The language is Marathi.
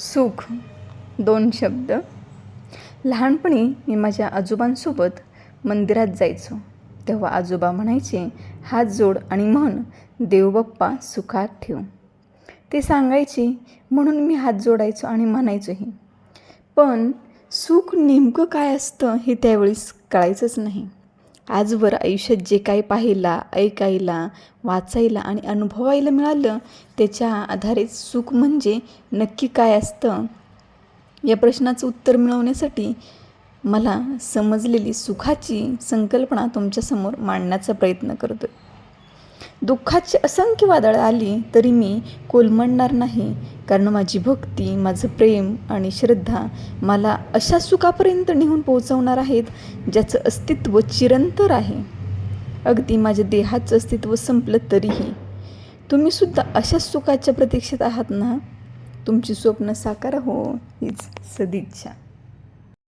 सुख दोन शब्द. लहानपणी मी माझ्या आजोबांसोबत मंदिरात जायचो. तेव्हा आजोबा म्हणायचे हात जोड आणि म्हण देवबाप्पा सुखात ठेव. ते सांगायचे म्हणून मी हात जोडायचो आणि म्हणायचोही. पण सुख नेमकं काय असतं हे त्यावेळेस कळायचंच नाही. आजवर आयुष्यात जे काही पाहायला ऐकायला वाचायला आणि अनुभवायला मिळालं त्याच्या आधारे सुख म्हणजे नक्की काय असतं? या प्रश्नाचं उत्तर मिळवण्यासाठी मला समजलेली सुखाची संकल्पना तुमच्यासमोर मांडण्याचा प्रयत्न करतो दुःखाची असंख्य वादळं आली तरी मी कोलमडणार नाही. कारण माझी भक्ती माझं प्रेम आणि श्रद्धा मला अशा सुखापर्यंत नेऊन पोहोचवणार आहेत ज्याचं अस्तित्व चिरंतर आहे. अगदी माझ्या देहाचं अस्तित्व संपलं तरीही. तुम्हीसुद्धा अशाच सुखाच्या प्रतीक्षेत आहात ना? तुमची स्वप्न साकार हो हीच सदिच्छा.